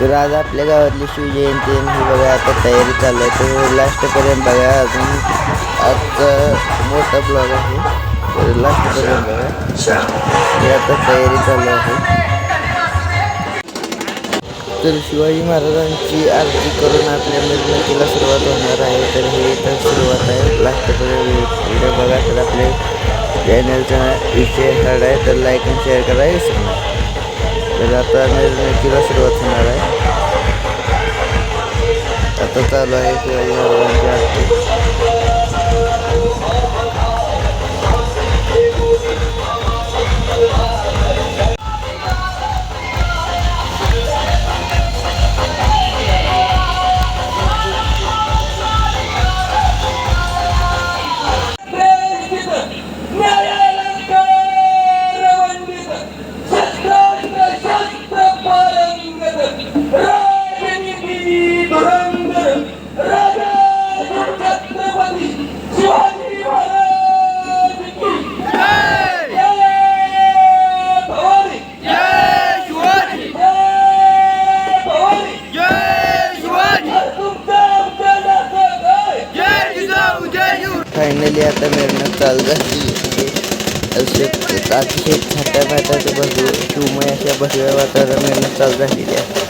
तर आज आपल्या गावातली शिवजयंती ही बघा आता तयारी चालू आहे. तर लास्टपर्यंत बघा अजून आजचा मोठा ब्लॉग आहे. तर लास्टपर्यंत बघा. हे आता तयारी चालू आहे. तर शिवाजी महाराजांची आरती करून आपल्या मिरवणुकीला सुरुवात होणार आहे. तर हे तर सुरुवात आहे. लास्टपर्यंत व्हिडिओ बघा तर आपले चॅनलचा विषय आहे. तर लाईक आणि शेअर करायचं विसरू नका आता निर्मितीला सुरुवात होणार आहे. आता चालू आहे शिवाजी महाराजांची आरती फायनली आता मिळणं चालू झाली असे अतिशय छाट्या भाटाचं भरपूर शिवमय अशा भगव्या वातावरण मिळणं चालू झालेली आहे.